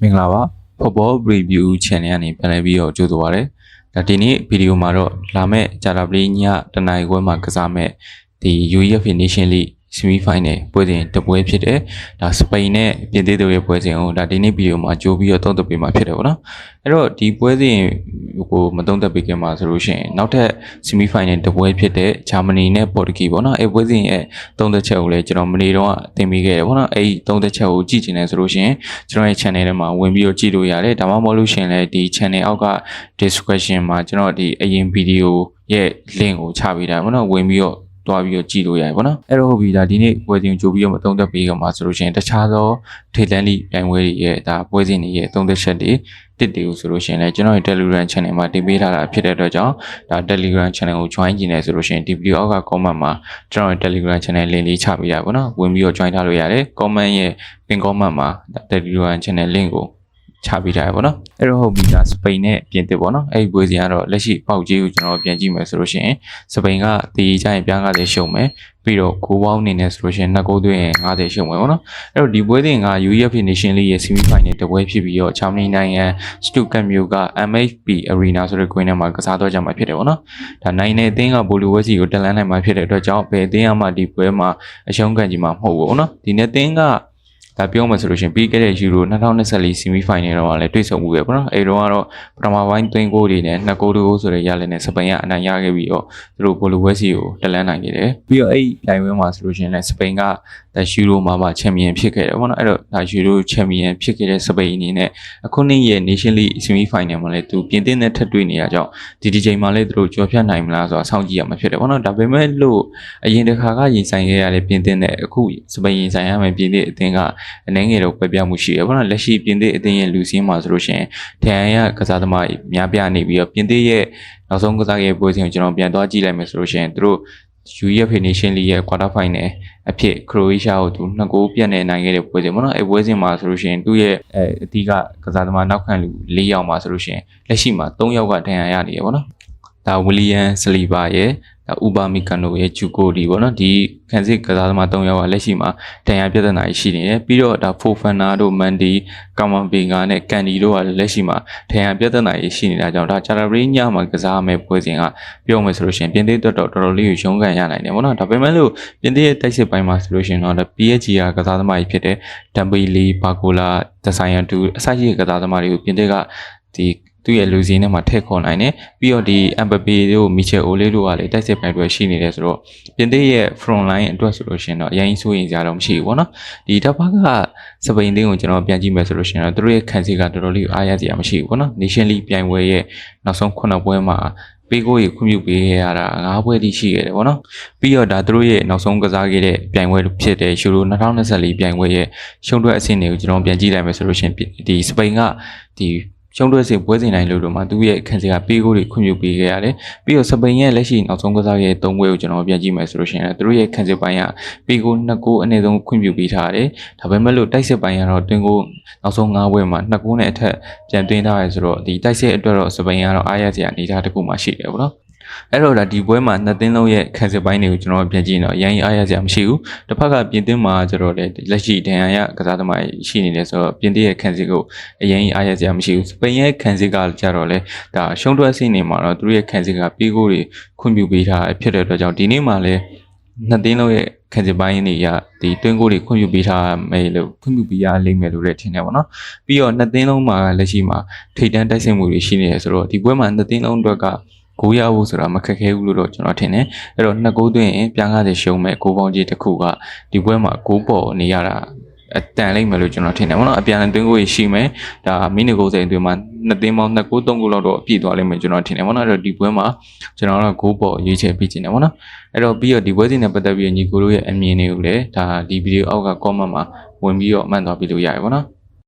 မင်္ဂလာပါ Football Review Channel ကနေပြန်လည်ပြီးတော့ကြိုဆိုပါရစေ။ဒါဒီနေ့ဗီဒီယိုမှာတော့လာမယ့်ဂျာတာပလီညတနင်္ဂနွေခွဲမှာကစားမဲ့ဒီ UEFA Nation League Semi Final ပွဲစဉ်တစ်ပွဲဖြစ်တယ်။ဒါစပိန်နဲ့ပြင်သစ်တို့ရဲ့ပွဲစဉ်ကိုဒါဒီနေ့ဗီဒီယိုမှာကြိုပြီးတော့သုံးသပ်ပေးမှာဖြစ်တယ်ပေါ့နော်။အဲ့တော့ဒီပွဲစဉ်ကိုမသုံးသပ်ပေးခင်မှာဆိုလို့ရှိရင်နောက်ထပ် Semi Final တစ်ပွဲဖြစ်တဲ့ဂျာမနီနဲ့ပေါ်တူဂီပေါ့နော်။အဲ့ပွဲစဉ်ရဲ့သုံးသက်ချက်ကိုလည်းကျွန်တော်မနေ့တော့သင်ပေးခဲ့တယ်ပေါ့နော်။အဲ့ဒီသုံးသက်ချက်ကိုကြည့်ချင်တယ်ဆိုလို့ရှိရင်ကျွန်တော်ရဲ့ channel ထဲမှာဝင်ပြီးတော့ကြည့်လို့ရတယ်။ဒါမှမဟုတ်လို့ရှိရင်လည်းဒီ channel အောက်က description မှာကျွန်တော်ဒီအရင်ဗီဒီယိုရဲ့ link ကိုချပေးတာပေါ့နော်။ဝင်ပြီးတော့ တွားပြီးတော့ကြည့်လို့ရတယ်ပေါ့နော်အဲ့တော့ဟုတ်ပြီဒါဒီနေ့ပွဲစဉ်ကြိုပြီးတော့မသုံးသက်ပေးကြမှာဆိုလို့ရှိရင်တခြားသောထေလန်လီပြိုင်ပွဲတွေရဲ့ဒါပွဲစဉ်တွေရဲ့သုံးသက်ချက်တွေတစ်တူဆိုလို့ရှိရင်လည်းကျွန်တော်ရဲ့ Telegram channel မှာတင်ပေးထားတာဖြစ်တဲ့အတွက်ကြောင့်ဒါ Telegram channel ကို join ကျင်နေဆိုလို့ရှိရင်ဒီ video အောက်က comment မှာကျွန်တော်ရဲ့ Telegram channel link လေးချပေးရပါတော့ဝင်ပြီးတော့ join ထားလို့ရတယ် comment ရဲ့ pin comment မှာ Telegram channel link ကို ချပေးထားရပါတော့အဲ့တော့ဟုတ်ပြီဒါစပိန်နဲ့ပြင်သစ်ပေါ့နော်အဲ့ဒီပွဲစဉ်ကတော့လက်ရှိပေါက်ကြီးကိုကျွန်တော်ပြန်ကြည့်မယ်ဆိုလို့ရှိရင်စပိန်ကတီးကြရင်ပြား90ရှုံမယ်ပြီးတော့ကိုပေါင်းအနေနဲ့ဆိုလို့ရှိရင်နှစ်ကိုးသွင်းရင်90ရှုံမယ်ပေါ့နော်အဲ့တော့ဒီပွဲစဉ်က UEFA Nation League ရဲ့ semi final တပွဲဖြစ်ပြီးတော့ဂျာမနီနိုင်ငံ Stuttgart မြို့က MHP Arena ဆိုတဲ့ green ထဲမှာကစားတော့ကြမှာဖြစ်တယ်ပေါ့နော်ဒါနိုင်တဲ့အသင်းကဘိုလီဝက်စီကိုတက်လန်းနိုင်မှာဖြစ်တဲ့အတွက်ကြောင့်ဘယ်အသင်းကမှဒီပွဲမှာအရှုံးခံကြမှာမဟုတ်ဘူးပေါ့နော်ဒီနေ့အသင်းက ဒါပြောမှဆိုလို့ရှိရင်ပြီးခဲ့တဲ့ Euro 2024 semi final တော့လည်းတွေ့ဆုံမှုပဲပေါ့နော်အဲတော့ကတော့ပထမပိုင်းသွင်းဂိုးတွေနဲ့နှစ်ဂိုးတစ်ဂိုးဆိုတဲ့ရလနဲ့စပိန်ကအနိုင်ရခဲ့ပြီးတော့သူတို့ဘိုလိုဝက်စီကိုတက်လန်းနိုင်ခဲ့တယ်ပြီးတော့အဲ့ဒီပြိုင်ပွဲမှာဆိုလို့ရှိရင်လည်းစပိန်ကဒါ Euro မှာမှချန်ပီယံဖြစ်ခဲ့တယ်ပေါ့နော်အဲ့တော့ဒါ Euro ချန်ပီယံဖြစ်ခဲ့တဲ့စပိန်အနေနဲ့အခုနှစ်ရဲ့ Nation League semi final မှာလည်းသူပြင်သစ်နဲ့ထပ်တွေ့နေရကြောင်းဒီဒီချိန်မှာလည်းသူတို့ကြော်ဖြတ်နိုင်မလားဆိုတာစောင့်ကြည့်ရမှာဖြစ်တယ်ပေါ့နော်ဒါပေမဲ့လို့အရင်တစ်ခါကရင်ဆိုင်ခဲ့ရတဲ့ပြင်သစ်နဲ့အခုစပိန်ရင်ဆိုင်ရမယ့်ပြင်သစ်အသင်းကအနှဲငယ်တော့ပြပြမှုရှိရပေါ့နော်လက်ရှိပြင်သစ်အသင်းရဲ့လူစင်းမှာဆိုလို့ရှိရင်ထန်ရကစားသမားများပြနေပြီးတော့ပြင်သစ်ရဲ့နောက်ဆုံးကစားရဲ့ပွဲစဉ်ကိုကျွန်တော်ပြန်သွားကြည့်လိုက်မယ်ဆိုလို့ရှိရင်သူတို့ UEFA Nation League ရဲ့ quarter final အဖြစ်ခရိုအေးရှားကိုသူနှစ်ကိုပြတ်နေနိုင်ခဲ့တဲ့ပွဲစဉ်ပေါ့နော်အဲပွဲစဉ်မှာဆိုလို့ရှိရင်သူ့ရဲ့အဲအဓိကကစားသမားနောက်ခံလူ၄ယောက်မှာဆိုလို့ရှိရင်လက်ရှိမှာ၃ယောက်ကဒဏ်ရာရနေရပေါ့နော်ဒါဝီလီယမ်စလီဘာရဲ့ ဥပါမီကန်နိုရဲ့ဂျူကိုဒီပေါ့နော်ဒီခန်းစစ်ကစားသမား၃ယောက်ကလက်ရှိမှာဒဏ်ရာပြဿနာရှိနေတယ်ပြီးတော့ဒါဖိုဖန်နာတို့မန်ဒီကာမန်ဘင်ဂါနဲ့ကန်ဒီတို့ကလက်ရှိမှာဒဏ်ရာပြဿနာရှိနေတာကြောင့်ဒါဂျာရာရီညမှာကစားမယ်ပွဲစဉ်ကပြောမယ်ဆိုလို့ရှိရင်ပြင်သစ်တော်တော်တော်တော်လေးကိုရုံးကန်ရနိုင်တယ်ပေါ့နော်ဒါပေမဲ့လို့ပြင်သစ်ရဲ့တိုက်စစ်ပိုင်းမှာဆိုလို့ရှိရင်တော့ဒါ PSG ကကစားသမားကြီးဖြစ်တဲ့ဒမ်ဘီလီဘာကိုလာဒဆိုင်ယန်တူအစရှိကစားသမားတွေကိုပြင်သစ်ကဒီ သူ့ရဲ့လူစည်းထဲမှာထည့်ခေါ်နိုင်တယ်ပြီးတော့ဒီအမ်ဘပေတို့မီချယ်အိုလေးတို့ကလည်းတိုက်စစ်ပိုင်းတွေရှိနေတယ်ဆိုတော့ပြင်သစ်ရဲ့ front line အတွက်ဆိုလို့ရှိရင်တော့အရင်ဆိုရင်ကြတော့မရှိဘူးပေါ့နော်ဒီတစ်ဖက်ကစပိန်တင်းကိုကျွန်တော်ပြန်ကြည့်မယ်ဆိုလို့ရှိရင်တော့သူတို့ရဲ့ခံစီကတော်တော်လေးအားရစရာမရှိဘူးပေါ့နော် Nation League ပြိုင်ပွဲရဲ့နောက်ဆုံး9ပွဲမှာပေးကိုရခွင့်ပြုပေးရတာ၅ပွဲတိရှိခဲ့တယ်ပေါ့နော်ပြီးတော့ဒါသူတို့ရဲ့နောက်ဆုံးကစားခဲ့တဲ့ပြိုင်ပွဲဖြစ်တဲ့ယူရို2024ပြိုင်ပွဲရဲ့ရှုံးထွက်အဆင့်တွေကိုကျွန်တော်ပြန်ကြည့်လိုက်မယ်ဆိုလို့ရှိရင်ဒီစပိန်ကဒီ ရှုံးတွဲစင်ပွဲစဉ်တိုင်းလို့လို့မှသူ့ရဲ့ခံစီကပေးကိုတွေခွင့်ပြုပေးခဲ့ရတယ်ပြီးတော့စပိန်ရဲ့လက်ရှိနောက်ဆုံးကစားရဲ့၃ပွဲကိုကျွန်တော်ပြန်ကြည့်မယ်ဆိုလို့ရှိရင်သူတို့ရဲ့ခံစီပိုင်းကပေးကိုနှစ်ကိုအနည်းဆုံးခွင့်ပြုပေးထားတယ်ဒါပေမဲ့လို့တိုက်စစ်ပိုင်းကတော့တွင်ကိုနောက်ဆုံး၅ပွဲမှာနှစ်ကိုနဲ့အထက်ပြန်တွင်းထားရဲဆိုတော့ဒီတိုက်စစ်အတွက်တော့စပိန်ကတော့အားရစရာအနေအထားတစ်ခုမှရှိတယ်ပေါ့နော် အဲ့တော့ဒါဒီပွဲမှာနှစ်သင်းလုံးရဲ့ခံစစ်ပိုင်းတွေကိုကျွန်တော်ပြန်ကြည့်တော့ရန်ရအားရစရာမရှိဘူးတစ်ဖက်ကပြင်သင်းမှာကျတော့လေလက်ရှိဒဏ်ရာရကစားသမားရှိနေတယ်ဆိုတော့ပြင်သင်းရဲ့ခံစစ်ကိုအရင်အားရစရာမရှိဘူးစပိန်ရဲ့ခံစစ်ကကြတော့လေဒါရှုံးတွဲစိနေမှာတော့သူတို့ရဲ့ခံစစ်ကပြီးကိုတွေခွင့်ပြုပေးထားဖြစ်တဲ့အတွက်ကြောင့်ဒီနေ့မှလည်းနှစ်သင်းလုံးရဲ့ခံစစ်ပိုင်းတွေကဒီတွင်းကိုတွေခွင့်ပြုပေးထားမယ်လို့ခွင့်ပြုပေးရလိမ့်မယ်လို့လည်းထင်တယ်ပေါ့နော်ပြီးတော့နှစ်သင်းလုံးမှာလက်ရှိမှာထိတ်တန်းတိုက်စစ်မှုတွေရှိနေတယ်ဆိုတော့ဒီပွဲမှာနှစ်သင်းလုံးအတွက်က ဂိုးရဖို့ဆိုတာမခက်ခဲဘူးလို့တော့ကျွန်တော်ထင်တယ်အဲ့တော့နှစ်ဂိုးသွင်းရင်ပြန်ကားစီရှုံးမဲ့ဂိုးပေါင်းကြီးတစ်ခုကဒီပွဲမှာဂိုးပေါ်နေရတာအတန်လိမ့်မယ်လို့ကျွန်တော်ထင်တယ်ပေါ့နော်အပြန်အလှန်တွင်းကိုရှိမယ်ဒါမိနစ်90အတွင်းမှာနှစ်သင်းပေါင်းနှစ်ကိုးသုံးကိုလောက်တော့အပြည့်သွားလိမ့်မယ်ကျွန်တော်ထင်တယ်ပေါ့နော်အဲ့တော့ဒီပွဲမှာကျွန်တော်တို့ဂိုးပေါ်ရွေးချယ်ပြီးကျင်တယ်ပေါ့နော်အဲ့တော့ပြီးတော့ဒီပွဲစဉ်နဲ့ပတ်သက်ပြီးညီကိုတို့ရဲ့အမြင်တွေကိုလည်းဒါဒီဗီဒီယိုအောက်က comment မှာဝင်ပြီးတော့မှတ်သွားပြီးလို့ရတယ်ပေါ့နော်